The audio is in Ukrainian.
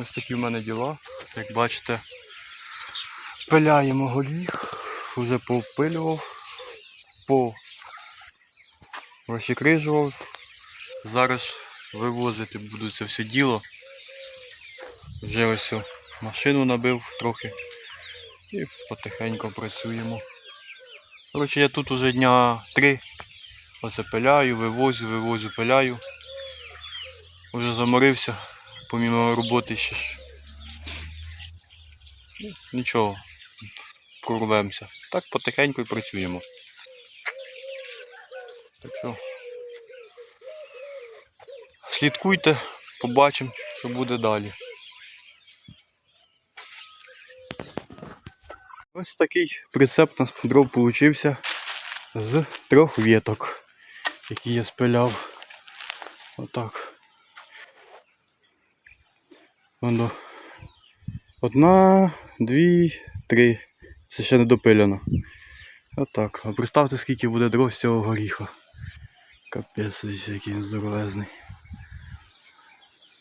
Ось такі в мене діла. Як бачите, пиляємо горіх, вже повпилював, по. Зараз вивозити буду це все діло. Вже ось машину набив трохи і потихеньку працюємо. Коротше, я тут уже дня три. Оце пиляю, вивозю, вивозю, пиляю. Уже заморився, помімо роботи ще Нічого, прорвемося. Так потихеньку і працюємо. Так що слідкуйте, побачимо, що буде далі. Ось такий прицеп у нас дров получився з трьох веток, які я спиляв. Отак. Воно. Одна, дві, три. Це ще не допилено. Отак. А представте, скільки буде дров з цього горіха. Капець, який він здоровезний.